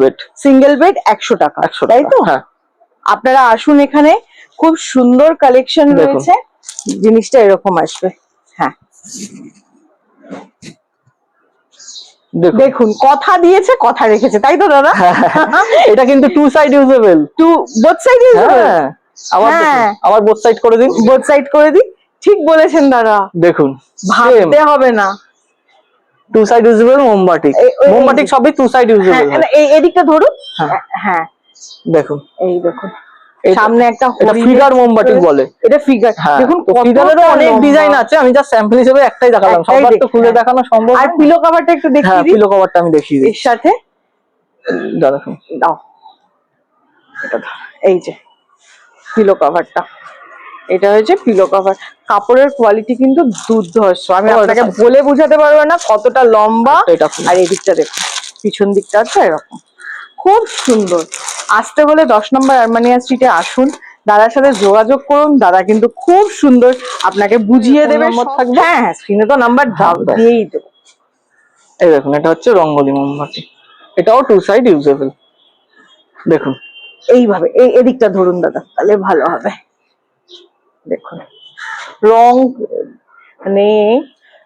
Bed single bed একশো টাকা। একশো তাই তো? হ্যাঁ। আপনারা আসুন এখানে খুব সুন্দর কালেকশন রয়েছে। জিনিসটা এরকম আসবে। হ্যাঁ। দেখুন। কথা দিয়েছে কথা রেখেছে। তাই তো দাদা? এটা কিন্তু two side usable two both side হ্যাঁ। আবার হ্যাঁ। আবার বোথ সাইড করে দিন। বোথ সাইড করে দিন ঠিক বলেছেন দাদা। দেখুন ভাবতে হবে না। টু সাইড ইউজেবল এই- এই- সবই টু সাইড হ্যাঁ ইউজেবল না, এই এদিকটা ধরুন। হ্যাঁ। হ্যাঁ। দেখুন এই দেখুন। সামনে একটা ফিগার রয়েছে। বলে। এটা ফিগার হ্যাঁ দেখুন ফিগারেরও অনেক ডিজাইন আছে আমি জাস্ট স্যাম্পল হিসেবে একটাই দেখালাম। সবার তো খুলে হ্যাঁ। দেখানো সম্ভব আর। পিলো কভারটা একটু হ্যাঁ দেখিয়ে দিই পিলো কভারটা আমি দেখিয়ে দিই এর সাথে? দাও। এটা দাও। এই যে পিলো কভারটা এটা হয়েছে পিলো কভার কাপড়ের কোয়ালিটি কিন্তু দুর্ধর্ষ। আমি আপনাকে বলে বোঝাতে পারব না কতটা লম্বা আর এই দিকটা দেখুন পিছন দিকটা আছে এরকম। খুব সুন্দর। আসতে হলে দশ নম্বর আর্মানিয়া স্ট্রিটে আসুন। দাদার সাথে যোগাযোগ করুন। দাদা কিন্তু খুব সুন্দর। আপনাকে বুঝিয়ে দেবে? হ্যাঁ হ্যাঁ স্ক্রিনে তো নাম্বার হ্যাঁ, দিয়েই দেবো। এই দেখুন এটা হচ্ছে রঙ্গোলি মোমবাতি। এটাও টু সাইড ইউজেবল দেখুন। এইভাবে এই এদিকটা ধরুন দাদা তাহলে ভালো হবে। দেখুন। রং মানে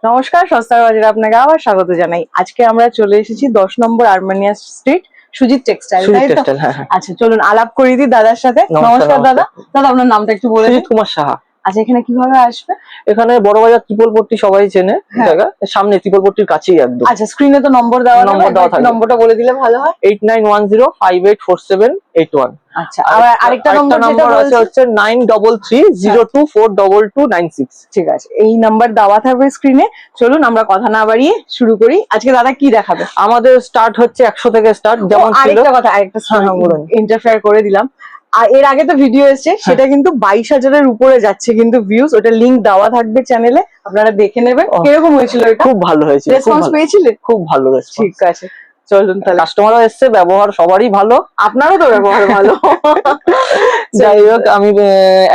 নমস্কার সস্তার বাজারে আপনাকে আবার স্বাগত জানাই। আজকে আমরা চলে এসেছি দশ নম্বর আর্মানিয়া স্ট্রিট সুজিত টেক্সটাইল হ্যাঁ হ্যাঁ। আচ্ছা চলুন আলাপ করিয়ে দিই দাদার সাথে। নমস্কার, দাদা। দাদা আপনার নামটা একটু বলে তোমার কুমার সাহা। আচ্ছা এখানে কীভাবে আসবে? এখানে বড় বাজার ত্রিপলপট্টি সবাই চেনে হ্যাঁ। জায়গা। সামনে ত্রিপলপট্টির কাছেই একদম। আচ্ছা স্ক্রিনে তো নম্বর দেওয়া নম্বর দেওয়া থাকবে। নম্বরটা বলে দিলে ভালো হয়। Eight nine one zero five eight four seven eight one আচ্ছা আবার আরেকটা নম্বর যেটা নম্বর হচ্ছে nine double three zero two four double two nine six ঠিক আছে এই নাম্বার দেওয়া থাকবে স্ক্রিনে চলুন আমরা কথা না বাড়িয়ে শুরু করি। আজকে দাদা কি দেখাবে? আমাদের স্টার্ট হচ্ছে একশো থেকে স্টার্ট যেমন ছিল। আরেকটা কথা আরেকটা হ্যাঁ, ইন্টারফেয়ার করে দিলাম। আর এর আগে তো ভিডিও এসেছে হ্যাঁ। সেটা কিন্তু বাইশ হাজারের উপরে যাচ্ছে কিন্তু ভিউজ ওটা লিংক দেওয়া থাকবে চ্যানেলে আপনারা দেখে নেবেন। কীরকম হয়েছিল খুব ভালো হয়েছে খুব রেসপন্স ভালো। পেয়েছিলেন খুব ভালো রেসপন্স ঠিক আছে চলুন তাহলে। কাস্টমারও এসছে ব্যবহার সবারই ভালো। আপনারও তো ব্যবহার ভালো। যাই হোক আমি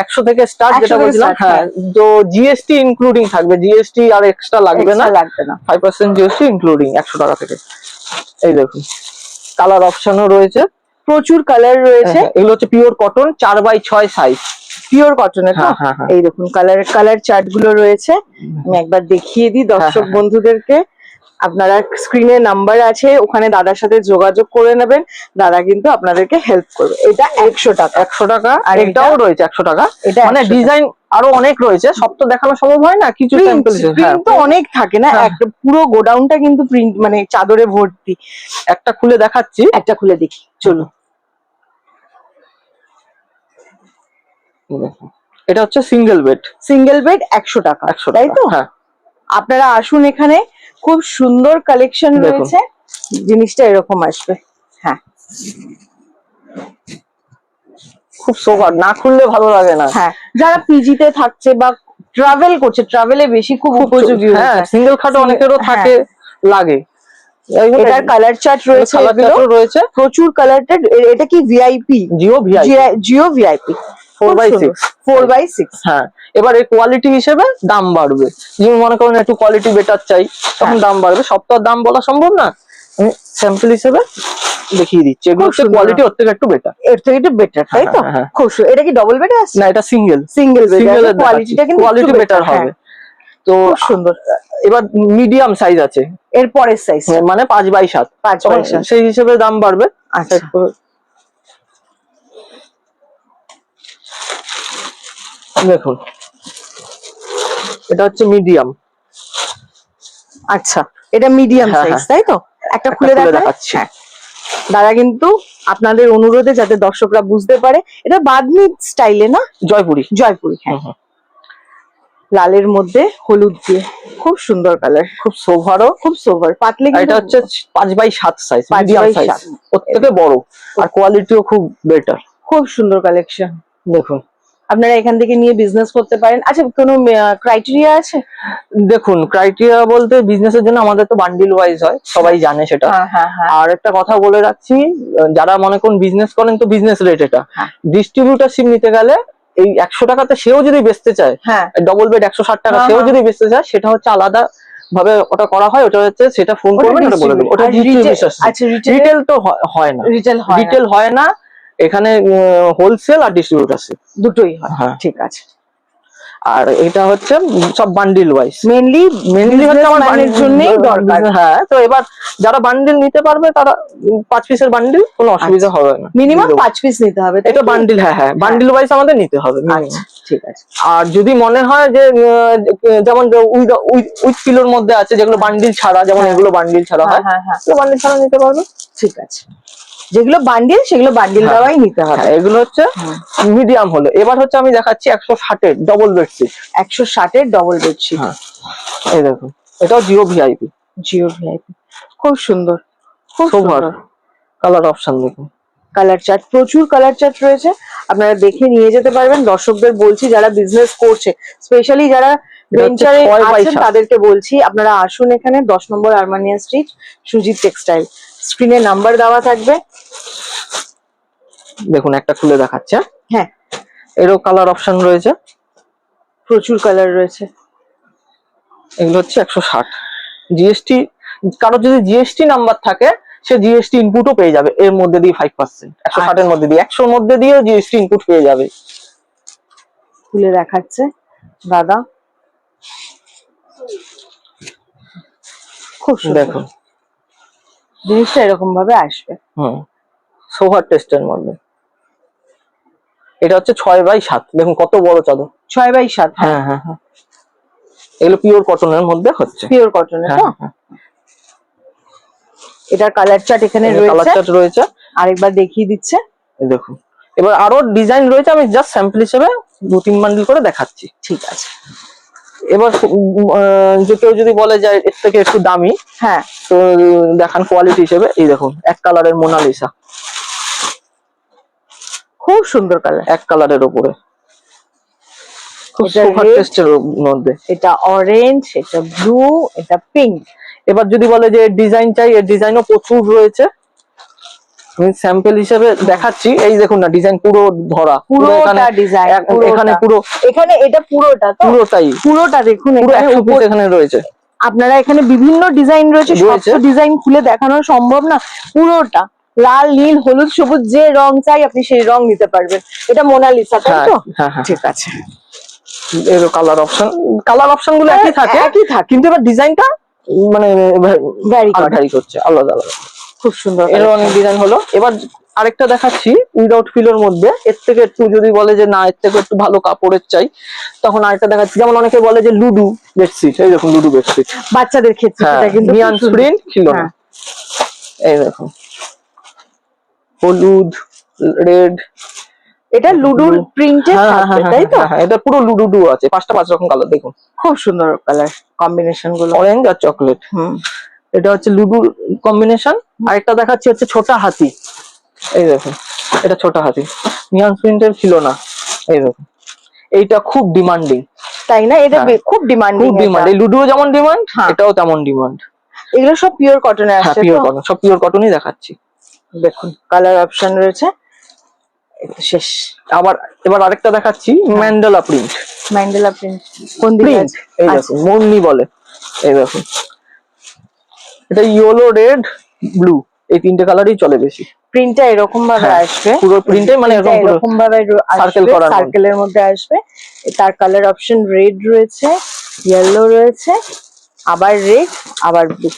একশো থেকে স্টার্ট 100 যেটা বলছিলাম হ্যাঁ তো জিএসটি ইনক্লুডিং থাকবে জিএসটি আর এক্সট্রা লাগবে না। লাগবে না। ফাইভ পার্সেন্ট জিএসটি ইনক্লুডিং একশো টাকা থেকে। এই দেখুন কালার অপশনও রয়েছে। প্রচুর কালার রয়েছে। হ্যাঁ, এগুলো হচ্ছে পিওর কটন চার বাই ছয় সাইজ পিওর কটনের তো? হ্যাঁ, হ্যাঁ, হ্যাঁ। এই দেখুন কালার কালার চার্টগুলো রয়েছে। আমি একবার দেখিয়ে দিই দর্শক হ্যাঁ। বন্ধুদেরকে। আপনারা স্ক্রিনে নাম্বার আছে ওখানে দাদার সাথে যোগাযোগ করে নেবেন দাদা কিন্তু আপনাদেরকে হেল্প করবে। এটা একশো টাকা। একশো টাকা আর এটাও রয়েছে একশো টাকা। এটা মানে ডিজাইন আরও অনেক রয়েছে সব তো দেখানো সম্ভব হয় না? কিছু প্রিন্ট স্যাম্পল প্রিন্ট তো অনেক থাকে না হ্যাঁ। একটা পুরো গোডাউনটা কিন্তু প্রিন্ট মানে চাদরে ভর্তি। একটা খুলে দেখাচ্ছি। একটা খুলে দেখি দেখুন। এটা হচ্ছে সিঙ্গেল বেড সিঙ্গেল বেড একশো টাকা একশো তাই তো? হ্যাঁ। আপনারা আসুন এখানে খুব সুন্দর কালেকশন রয়েছে। জিনিসটা এরকম আসবে। হ্যাঁ। খুব সোভার না খুললে ভালো লাগে না। হ্যাঁ। যারা পিজিতে থাকছে বা ট্রাভেল করছে ট্রাভেলে বেশি খুব উপযোগী হ্যাঁ। সিঙ্গেল খাটো অনেকেরও থাকে লাগে। এটার কালার চার্ট রয়েছে রয়েছে। প্রচুর কালারটেড এটা কি ভিআইপি জিও ভিআই Jio VIP four by six four by six হ্যাঁ এবার এই কোয়ালিটি হিসেবে দাম বাড়বে। যেমন মনে করুন একটু কোয়ালিটি বেটার চাই তখন হ্যাঁ। দাম বাড়বে। সব তো আর দাম বলা সম্ভব না। স্যাম্পল হিসেবে দেখিয়ে দিচ্ছি। এগুলো হচ্ছে কোয়ালিটি ওর থেকে একটু বেটার এর থেকে একটু বেটার তাই তো? হ্যাঁ, হ্যাঁ। খুব। এটা কি ডবল বেডে আছে? না এটা সিঙ্গেল সিঙ্গেল বেড কোয়ালিটিটা কিন্তু কোয়ালিটি বেটার হবে। তো সুন্দর। এবার মিডিয়াম সাইজ আছে। এর পরের সাইজ মানে পাঁচ বাই সাত। পাঁচ বাই সাত। সেই হিসেবে দাম বাড়বে। আচ্ছা। দেখুন। এটা হচ্ছে মিডিয়াম আচ্ছা এটা মিডিয়াম হ্যাঁ, সাইজ হ্যাঁ। তাই তো? একটা খুলে দেখাচ্ছি। হ্যাঁ। দাদা কিন্তু আপনাদের অনুরোধে যাতে দর্শকরা বুঝতে পারে এটা বাদনি স্টাইলে না? জয়পুরি। জয়পুরি হ্যাঁ। লালের মধ্যে হলুদ দিয়ে। খুব সুন্দর কালার খুব সোভারও খুব সোভার পাতলে এটা হচ্ছে পাঁচ বাই সাত সাইজ পাঁচ মিডিয়াম বাই সাইজ থেকে বড়। আর কোয়ালিটিও খুব বেটার খুব সুন্দর কালেকশন দেখুন। আপনারা এখান থেকে নিয়ে বিজনেস করতে পারেন। আচ্ছা কোনো ক্রাইটেরিয়া আছে? দেখুন ক্রাইটেরিয়া বলতে বিজনেসের জন্য আমাদের তো বান্ডিল ওয়াইজ হয় সবাই জানে সেটা। হ্যাঁ হ্যাঁ হ্যাঁ। আর একটা কথা বলে রাখছি যারা মনে করুন বিজনেস করেন তো বিজনেস রেট এটা। ডিস্ট্রিবিউটারশিপ নিতে গেলে এই একশো টাকাতে সেও যদি বেচতে চায় হ্যাঁ। ডবল বেড একশো ষাট টাকা সেও। যদি বেচতে চায় সেটা হচ্ছে আলাদা ভাবে ওটা করা হয় ওটা হচ্ছে সেটা ফোন করবেন ওটা বলে দেবো ওটা রিটেল আচ্ছা তো হয়- হয় না। রিটেল হয় না এখানে হোলসেল আর ডিস্ট্রিবিউটারশিপ দুটোই হয়। হ্যাঁ। ঠিক আছে। আর এটা হচ্ছে সব বান্ডিল ওয়াইজ মেনলি মেনলি হচ্ছে আমার businessman-এর জন্যই দরকার। হ্যাঁ তো এবার যারা বান্ডিল নিতে পারবে তারা পাঁচ পিসের বান্ডিল কোনো অসুবিধা হবে না। মিনিমাম পাঁচ পিস নিতে হবে এটা বান্ডিল হ্যাঁ হ্যাঁ। বান্ডিল ওয়াইজ আমাদের নিতে হবে। আচ্ছা ঠিক আছে। আর যদি মনে হয় যে যেমন উইথ পিলোর মধ্যে আছে যেগুলো বান্ডিল ছাড়া যেমন হ্যাঁ। এগুলো বান্ডিল ছাড়া হ্যাঁ হয় হ্যাঁ হ্যাঁ। বান্ডিল ছাড়া নিতে পারবে। ঠিক আছে। যেগুলো বান্ডিল সেগুলো বান্ডিল হ্যাঁ। দেওয়াই নিতে হবে। হ্যাঁ এগুলো হচ্ছে মিডিয়াম হলো। এবার হচ্ছে আমি দেখাচ্ছি একশো ষাটের ডবল বেডশিট একশো ষাটের ডবল বেডশিট হ্যাঁ এই দেখুন এটাও জিও ভিআইপি জিও ভিআইপি খুব সুন্দর খুব সুন্দর। কালার অপশন দেখুন। কালার চার্ট প্রচুর কালার চার্ট রয়েছে। আপনারা দেখে নিয়ে যেতে পারবেন। দর্শকদের বলছি যারা বিজনেস করছে স্পেশালি যারা ভেঞ্চারে আছেন তাদেরকে বলছি আপনারা আসুন এখানে দশ নম্বর আরমানিয়া স্ট্রিট সুজিত টেক্সটাইল স্ক্রিনে নাম্বার দেওয়া থাকবে। দেখুন একটা খুলে দেখাচ্ছে। হ্যাঁ। এরও কালার অপশন রয়েছে। প্রচুর কালার রয়েছে। এগুলো হচ্ছে একশো ষাট। জিএসটি কারোর যদি জিএসটি নাম্বার থাকে সে জিএসটি ইনপুটও পেয়ে যাবে। এর মধ্যে দিয়ে ফাইভ পার্সেন্ট একশো ষাটের মধ্যে দিয়ে। একশোর মধ্যে দিয়ে জিএসটি ইনপুট পেয়ে যাবে। খুলে দেখাচ্ছে। দাদা। খুব দেখুন। জিনিসটা এরকম ভাবে আসবে। হুম। সোভার টেস্টের মধ্যে? এটা হচ্ছে ছয় বাই সাত। দেখুন কত বড় চাদর। ছয় বাই সাত। হ্যাঁ হ্যাঁ হ্যাঁ। এগুলো পিওর কটনের মধ্যে হচ্ছে। পিওর কটনের হ্যাঁ হ্যাঁ। এটার কালার চার্ট এখানে কালার চার্ট রয়েছে। আরেকবার দেখিয়ে দিচ্ছে। দেখুন। এবার আরও ডিজাইন রয়েছে আমি জাস্ট স্যাম্পল হিসেবে দু তিন বান্ডিল করে দেখাচ্ছি। ঠিক আছে। এবার যে কেউ যদি বলে যে এর থেকে একটু দামি হ্যাঁ। তো দেখান কোয়ালিটি হিসেবে। এই দেখুন এক কালারের মোনালিসা খুব সুন্দর কালার এক কালারের উপরে। খুব টেস্টের মধ্যে। এটা অরেঞ্জ এটা ব্লু এটা পিঙ্ক এবার যদি বলে যে ডিজাইন চাই এর ডিজাইনও প্রচুর রয়েছে। আমি স্যাম্পল হিসেবে দেখাচ্ছি। এই দেখুন না ডিজাইন পুরো ধরা। পুরো ডিজাইন এখানে পুরো এখানে এটা পুরোটা পুরোটাই। পুরোটা দেখুন এখানে উপর- এখানে রয়েছে। আপনারা এখানে বিভিন্ন ডিজাইন রয়েছে সব ডিজাইন খুলে দেখানো সম্ভব না। পুরোটা লাল নীল হলুদ সবুজ যে রং চাই আপনি সেই রং নিতে পারবেন। এটা মোনালিসা তাই হ্যাঁ তো? হ্যাঁ হ্যাঁ ঠিক আছে। এর কালার অপশন কালার অপশনগুলো একই থাকে একই থাকে। কিন্তু এবার ডিজাইনটা মানে ভ্যারি করছে আলাদা আলাদা। খুব সুন্দর এর অনেক ডিজাইন হলো। এবার আরেকটা দেখাচ্ছি উইদাউট ফিলোর মধ্যে। এর থেকে একটু যদি বলে যে না এর থেকে একটু ভালো কাপড়ের চাই তখন আরেকটা দেখাচ্ছি। যেমন অনেকে বলে যে লুডু বেডশিট এই দেখুন লুডু বেডশিট। বাচ্চাদের ক্ষেত্রে হ্যাঁ সেটা কিন্তু নিয়ান প্রিন্ট ছিল না হ্যাঁ। এই দেখুন। হলুদ রেড এটা লুডুর প্রিন্টে থাকবে তাই তো? হ্যাঁ, এটা পুরো লুডু আছে। পাঁচটা পাঁচ রকম কালার দেখুন। খুব সুন্দর কালার কম্বিনেশনগুলো। অরেঞ্জ আর চকলেট হুম। এটা হচ্ছে লুডুর কম্বিনেশন আরেকটা দেখাচ্ছি হচ্ছে ছোটা হাতি। এই দেখুন এটা ছোটা হাতি। নিয়ান প্রিন্টের ছিল না। এই দেখুন এইটা খুব ডিমান্ডিং তাই না? এটা হ্যাঁ। খুব ডিমান্ডিং খুব ডিমান্ড এই লুডুও যেমন ডিমান্ড হ্যাঁ। এটাও তেমন ডিমান্ড এগুলো সব পিওর কটনে হ্যাঁ আসছে পিওর কটন সব পিওর কটনই দেখাচ্ছি। দেখুন কালার অপশন রয়েছে। শেষ। আবার এবার আরেকটা দেখাচ্ছি ম্যান্ডেলা প্রিন্ট ম্যান্ডেলা প্রিন্ট কোন দিকে প্রিন্ট? এই আচ্ছা, দেখুন মুন্নি বলে। এই দেখুন এটা ইয়েলো রেড ব্লু এই তিনটে কালারই চলে বেশি। প্রিন্টটা এরকম ভাবে হ্যাঁ, আসবে। পুরো প্রিন্টে মানে এরকম পুরো এরকম ভাবে করার মধ্যে। সার্কেলের মধ্যে আসবে। তার কালার অপশন রেড রয়েছে ইয়েলো রয়েছে আবার রেড আবার ব্লু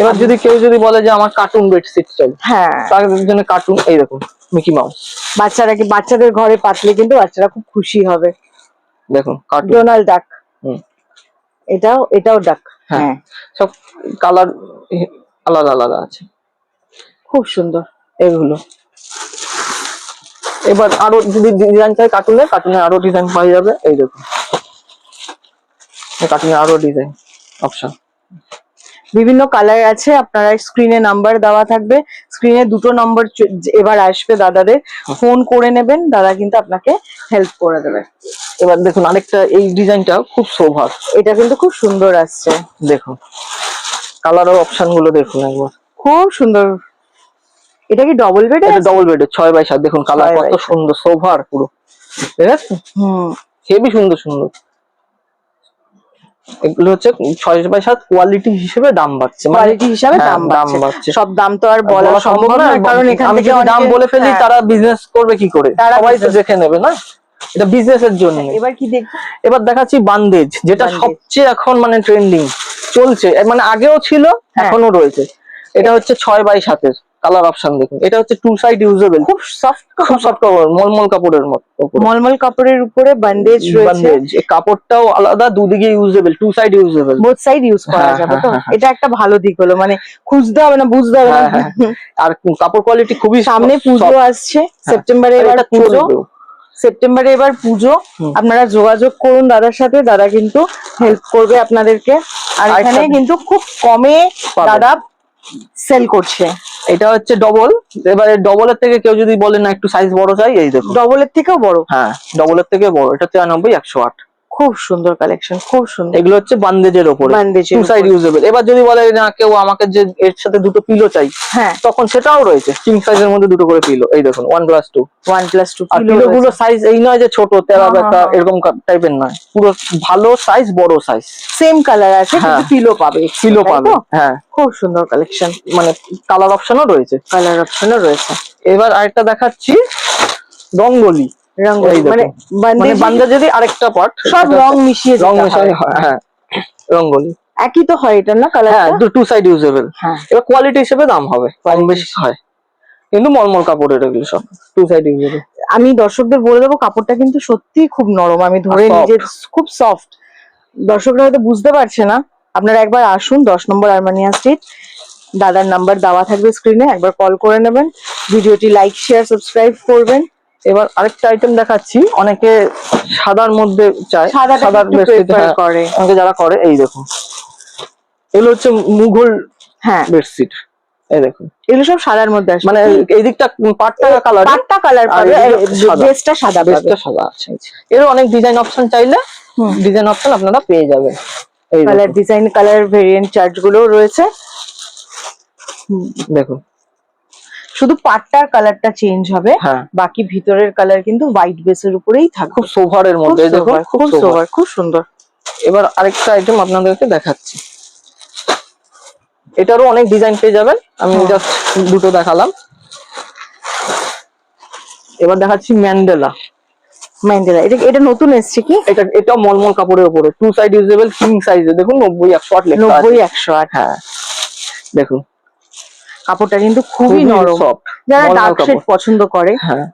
এবার যদি কেউ যদি বলে যে আমার কার্টুন বেডশিট চাই হ্যাঁ। তার জন্য কার্টুন এই দেখুন মিকি মাউস বাচ্চারা কি বাচ্চাদের ঘরে পাতলে কিন্তু বাচ্চারা খুব খুশি হবে। দেখুন কার্টুন ডোনাল্ড ডাক হুম। এটাও এটাও ডাক হ্যাঁ। হ্যাঁ সব কালার আলাদা আলাদা আছে। খুব সুন্দর এগুলো। এবার আরও যদি ডিজাইন চাই কার্টুনে কার্টুনে আরও ডিজাইন পাওয়া যাবে এই দেখুন। কার্টুনে আরও ডিজাইন অপশন বিভিন্ন কালার আছে আপনারা স্ক্রিনে নাম্বার দেওয়া থাকবে। স্ক্রিনে দুটো নম্বর এবার আসবে দাদাদের। ফোন করে নেবেন দাদা কিন্তু আপনাকে হেল্প করে দেবে। এবার দেখুন আরেকটা এই ডিজাইনটা খুব শোভার এটা কিন্তু খুব সুন্দর আসছে। দেখুন কালার অপশনগুলো দেখুন একবার। খুব সুন্দর। এটা কি ডবল বেড এটা ডবল বেডের ছয় বাই সাত। দেখুন কালার কত। সুন্দর সোভার পুরো। ঠিক আছে? হুম। হেবি সুন্দর সুন্দর। এগুলো হচ্ছে ছয় বাই সাত কোয়ালিটি হিসেবে দাম বাড়ছে। মানে কোয়ালিটি হিসাবে হ্যাঁ, দাম বাড়ছে। সব দাম তো আর বলা সম্ভব না কারণ এখান আমি থেকে দাম বলে ফেলি হ্যাঁ। তারা বিজনেস করবে কি করে? সবাই তো দেখে নেবে না? এটা বিজনেসের জন্য। এবার কি দেখব এবার দেখাচ্ছি বান্দেজ যেটা সবচেয়ে এখন মানে ট্রেন্ডিং চলছে। মানে আগেও ছিল হ্যাঁ। এখনও রয়েছে। এটা হচ্ছে ছয় বাই সাতের কালার অপশন দেখুন। এটা হচ্ছে টু সাইড ইউজেবল খুব সফট খুব সফট কাপড় মলমল কাপড়ের মতো। মলমল কাপড়ের উপরে বান্ডেজ রয়েছে। কাপড়টাও আলাদা দুদিকে usable two side usable both side use করা হ্যাঁ, যাবে হ্যাঁ, তো? হ্যাঁ, হ্যাঁ। এটা একটা ভালো দিক হলো মানে খুঁজতে হবে না বুঝতে হবে না। হ্যাঁ, হ্যাঁ। আর কাপড় কোয়ালিটি খুবই সামনে। পুজো আসছে সেপ্টেম্বরে এবার এটা পুজো। সেপ্টেম্বরে এবার পুজো। আপনারা যোগাযোগ করুন দাদার সাথে দাদা কিন্তু হেল্প করবে আপনাদেরকে। আর এখানে কিন্তু খুব কমে দাদা সেল করছে। এটা হচ্ছে ডবল এবারে ডবলের থেকে কেউ যদি বলে না একটু সাইজ বড় চাই এই দেখুন। ডবলের থেকেও বড়। হ্যাঁ ডবলের থেকে বড়। এটা তিরানব্বই একশো আট। খুব সুন্দর কালেকশন খুব সুন্দর। এগুলো হচ্ছে বান্দেজের ওপরে। Two side. ইউজেবল এবার যদি বলে না কেউ আমাকে যে এর সাথে দুটো পিলো চাই হ্যাঁ। তখন সেটাও রয়েছে। কিং সাইজের মধ্যে দুটো করে পিলো এই দেখুন one plus two one plus two pillow গুলো সাইজ এই নয় যে ছোট তেরা হ্যাঁ, হ্যাঁ, এরকম টাইপের নয়। পুরো ভালো সাইজ বড় সাইজ সেম কালার আছে কিন্তু হ্যাঁ। পিলো পাবে পিলো পাবে হ্যাঁ। খুব সুন্দর কালেকশন মানে কালার অপশনও রয়েছে। কালার অপশনও রয়েছে। এবার আরেকটা দেখাচ্ছি। রঙ্গলি। মানে মানে বান্দা যদি আরেকটা পার্ট সব রং মিশিয়ে রং হয়। হয় রঙ্গলি। একই তো হয় এটা না কালার হ্যাঁ টু? সাইড ইউজেবল এবার কোয়ালিটি হিসেবে দাম হবে কম বেশি হয়। কিন্তু মলমল এগুলো সব টু সাইড ইউজেবল আমি দর্শকদের বলে দেবো কাপড়টা কিন্তু সত্যি খুব নরম। আমি ধরে নিজে খুব সফট দর্শকরা হয়তো বুঝতে পারছে না। আপনারা একবার আসুন দশ নম্বর আরমানিয়া স্ট্রিট দাদার নাম্বার দেওয়া থাকবে স্ক্রিনে একবার কল করে নেবেন। ভিডিওটি লাইক শেয়ার সাবস্ক্রাইব করবেন। এবার আরেকটা আইটেম দেখাচ্ছি। অনেকে সাদার মধ্যে চায়। সাদার হ্যাঁ, করে। অনেকে যারা করে এই দেখুন। এগুলো হচ্ছে মুঘল হ্যাঁ। বেডশিট। এই দেখুন। এগুলো সব সাদার মধ্যে আসবে মানে এই দিকটা পাটটা কালার পাট্টা কালার পাবে এদিকে সাদা। বেসটা সাদা আছে এর অনেক ডিজাইন অপশন চাইলে। ডিজাইন অপশন আপনারা পেয়ে যাবেন। এই কালার ডিজাইন কালার ভেরিয়েন্ট চার্টগুলো রয়েছে। দেখুন। শুধু পাটটার কালারটা চেঞ্জ হবে হ্যাঁ। বাকি ভিতরের কালার কিন্তু হোয়াইট বেসের উপরেই থাকবে। খুব সোভারের মধ্যে সোবার, খুব সোভার খুব সুন্দর। এবার আরেকটা আইটেম আপনাদেরকে দেখাচ্ছি। এটারও অনেক ডিজাইন পেয়ে যাবেন। আমি জাস্ট দুটো দেখালাম। এবার দেখাচ্ছি ম্যান্ডেলা ম্যান্ডেলা এটা এটা নতুন এসছে কি? এটা এটা মলমল কাপড়ের উপরে। টু সাইড ইউজেবল কিং সাইজে দেখুন নব্বই একশো আট লেখা নব্বই একশো আট। হ্যাঁ। দেখুন। কাপড়টা কিন্তু খুবই নরম। যারা ডার্ক শেড পছন্দ করে হ্যাঁ।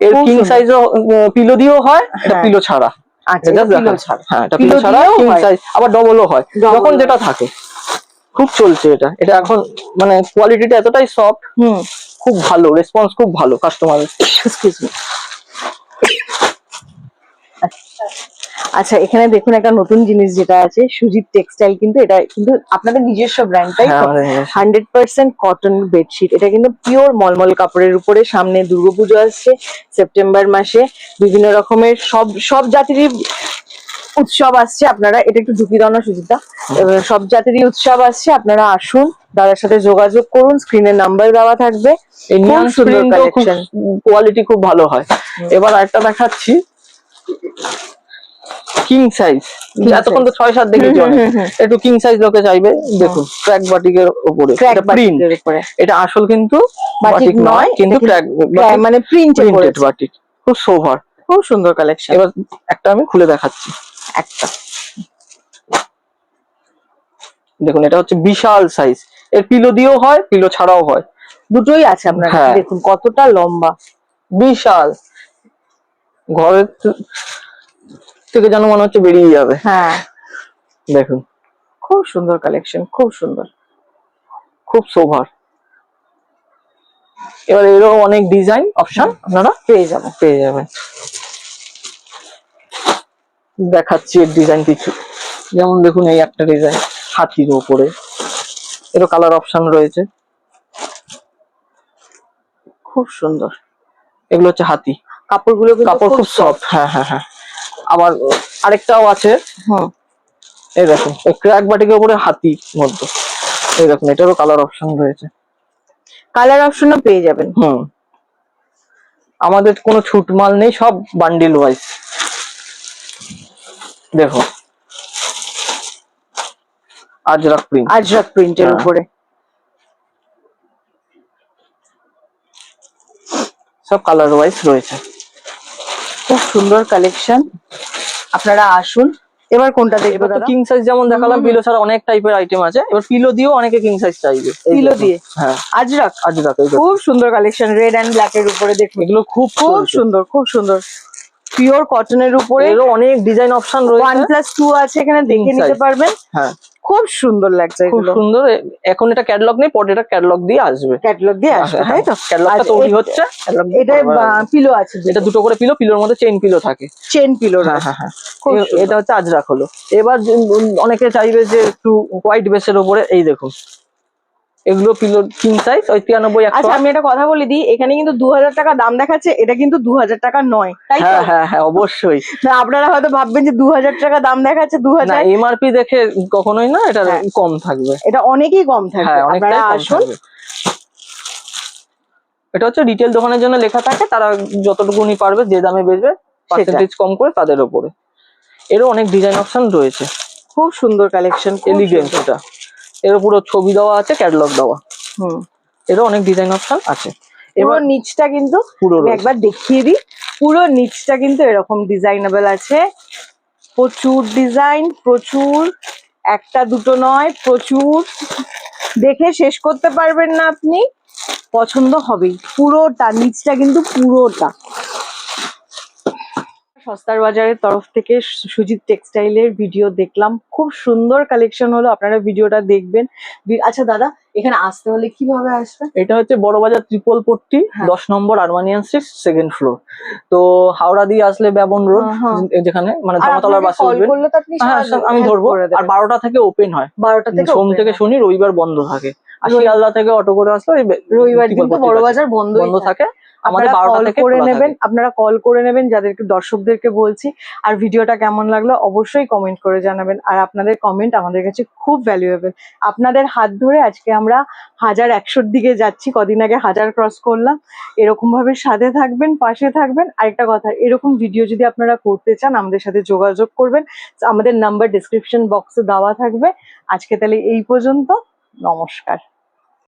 এর কিং। সাইজও পিলো দিয়েও হয় এটা হ্যাঁ। পিলো ছাড়া। আচ্ছা ছাড়া। হ্যাঁ এটা পিলো ছাড়া কিং সাইজ আবার ডবলও হয়। যখন যেটা থাকে খুব চলছে এটা। এটা এখন মানে কোয়ালিটিটা এতটাই সফট হুম। খুব ভালো রেসপন্স খুব ভালো কাস্টমারের এক্সকিউজ মি আচ্ছা এখানে দেখুন একটা নতুন জিনিস যেটা আছে সুজিত টেক্সটাইল কিন্তু এটা কিন্তু আপনাদের নিজস্ব ব্র্যান্ড তাই। হান্ড্রেড পার্সেন্ট কটন বেডশিট এটা কিন্তু পিওর মলমল কাপড়ের উপরে সামনে দুর্গাপুজো আসছে সেপ্টেম্বর মাসে। বিভিন্ন রকমের সব সব জাতিরই উৎসব আসছে আপনারা এটা একটু ঢুকি দাও না সুজিতা সব জাতিরই উৎসব আসছে আপনারা আসুন দাদার সাথে যোগাযোগ করুন স্ক্রিনে নাম্বার দেওয়া থাকবে। কোয়ালিটি খুব ভালো হয়। এবার আরেকটা দেখাচ্ছি। কিং সাইজ এতক্ষণ তো। ছয় সাত দেখেছি। একটু কিং সাইজ লোকে চাইবে। দেখুন ক্র্যাক বাটিকের উপরে। প্রিন্ট এটা আসল কিন্তু বাটিক নয়, কিন্তু ক্র্যাক মানে প্রিন্টে প্রিন্টেড বাটিক খুব সোভার খুব সুন্দর কালেকশন এবার একটা আমি খুলে দেখাচ্ছি। একটা। দেখুন এটা হচ্ছে বিশাল সাইজ এর পিলো দিয়েও হয় পিলো ছাড়াও হয়। দুটোই আছে আপনার। হ্যাঁ। দেখুন কতটা লম্বা। বিশাল। ঘরের থেকে যেন মনে হচ্ছে বেরিয়ে যাবে। হ্যাঁ। দেখুন। খুব সুন্দর কালেকশন খুব সুন্দর। খুব সোভার এবার এরও অনেক ডিজাইন অপশন আপনারা পেয়ে যাবেন পেয়ে যাবেন। দেখাচ্ছি এর ডিজাইন কিছু। যেমন দেখুন এই একটা ডিজাইন হাতির উপরে। এরও কালার অপশন রয়েছে। খুব সুন্দর। এগুলো হচ্ছে হাতি। কাপড়গুলো কাপড় খুব সফট হ্যাঁ হ্যাঁ হ্যাঁ। আবার আরেকটাও আছে। হুম। এই দেখুন ক্র্যাক বাটিকের উপরে হাতি মধ্যে। এই দেখুন এটারও কালার অপশন রয়েছে। কালার অপশনও পেয়ে যাবেন। হুম। আমাদের কোনো ছুট মাল নেই সব বান্ডিল ওয়াইজ দেখো আজরাক প্রিন্ট আজরাক প্রিন্টের হ্যাঁ। উপরে। সব কালার ওয়াইজ রয়েছে। সুন্দর কালেকশন আপনারা আসুন। এবার কোনটা দেখব দাদা? কিং সাইজ যেমন দেখালাম পিলো ছাড়া অনেক টাইপের আইটেম আছে। এবার পিলো দিয়েও অনেকে কিং সাইজ চাইবে। পিলো দিয়ে? হ্যাঁ। আজরাক? আজরাক। খুব সুন্দর কালেকশন রেড অ্যান্ড ব্ল্যাক এর উপরে দেখুন। এগুলো খুব খুব সুন্দর। খুব সুন্দর। পিওর কটনের উপরে এরও অনেক ডিজাইন অপশন রয়েছে। প্লাস টু আছে এখানে দেখে নিতে পারবেন। হ্যাঁ। খুব সুন্দর লাগছে খুব সুন্দর। এখন এটা ক্যাটলগ নেই পরে এটা ক্যাটলগ দিয়ে আসবে। ক্যাটলগ দিয়ে আসবে তাই তো? ক্যাটালগটা তৈরি হচ্ছে এটা পিলো আছে এটা দুটো করে পিলো পিলোর মধ্যে চেইন পিলো থাকে। চেন পিলো হ্যাঁ হ্যাঁ হ্যাঁ। এটা হচ্ছে আজরাক হলো। এবার অনেকে চাইবে যে একটু হোয়াইট বেসের উপরে এই দেখুন। এগুলো পিলো কিং সাইজ ওই তিরানব্বই আচ্ছা আমি একটা কথা বলে দিই এখানে কিন্তু দু হাজার টাকা দাম দেখাচ্ছে এটা কিন্তু দু হাজার টাকা নয় তাই হ্যাঁ হ্যাঁ হ্যাঁ অবশ্যই। না, আপনারা হয়তো ভাববেন যে দু হাজার টাকা দাম দেখাচ্ছে দু হাজার এমআরপি দেখে কখনোই না এটা হ্যাঁ। কম থাকবে। এটা অনেকই কম থাকবে হ্যাঁ আপনারা আসুন। এটা হচ্ছে রিটেল দোকানের জন্য লেখা থাকে তারা যতটুকুনি পারবে যে দামে বেচবে পার্সেন্টেজ কম করে তাদের উপরে এরও অনেক ডিজাইন অপশন রয়েছে। খুব সুন্দর কালেকশন এলিগেন্স এটা। এর উপরও ছবি দেওয়া আছে ক্যাটালগ দেওয়া। হুম। এরও অনেক ডিজাইন অপশন আছে। পুরো এবার নিচটা কিন্তু পুরো একবার দেখিয়ে দিই। পুরো নিচটা কিন্তু এরকম ডিজাইনেবল আছে। প্রচুর ডিজাইন প্রচুর একটা দুটো নয় প্রচুর। দেখে শেষ করতে পারবেন না আপনি। পছন্দ হবেই। পুরোটা নিচটা কিন্তু পুরোটা। সস্তার বাজারের তরফ থেকে সুজিত টেক্সটাইলের ভিডিও দেখলাম। খুব সুন্দর কালেকশন হলো আপনারা ভিডিওটা দেখবেন। আচ্ছা দাদা এখানে আসতে হলে কীভাবে আসবে এটা হচ্ছে বড় বাজার ত্রিপল পট্টি হ্যাঁ। দশ নম্বর আরমানিয়ান স্ট্রিট সেকেন্ড ফ্লোর তো হাওড়া দিয়ে আসলে ব্যবন রোড হ্যাঁ, হ্যাঁ। যেখানে মানে ধর্মতলার বাসে উঠবেন আমি ধরবো। আর বারোটা থেকে ওপেন হয়। বারোটা থেকে সোম থেকে শনি রবিবার বন্ধ থাকে। আর শিয়ালদা থেকে অটো করে আসলে রবিবার কিন্তু বড় বাজার বন্ধ বন্ধ থাকে। আমাদের আপনারা কল করে নেবেন আপনারা কল করে নেবেন যাদেরকে দর্শকদেরকে বলছি। আর ভিডিওটা কেমন লাগল অবশ্যই কমেন্ট করে জানাবেন। আর আপনাদের কমেন্ট আমাদের কাছে খুব ভ্যালুয়েবল আপনাদের হাত ধরে আজকে আমরা হাজার একশোর দিকে যাচ্ছি কদিন আগে হাজার ক্রস করলাম। এরকম ভাবে সাথে থাকবেন পাশে থাকবেন। আরেকটা কথা এরকম ভিডিও যদি আপনারা করতে চান আমাদের সাথে যোগাযোগ করবেন। আমাদের নাম্বার ডিসক্রিপশন বক্সে দেওয়া থাকবে। আজকে তাহলে এই পর্যন্ত নমস্কার।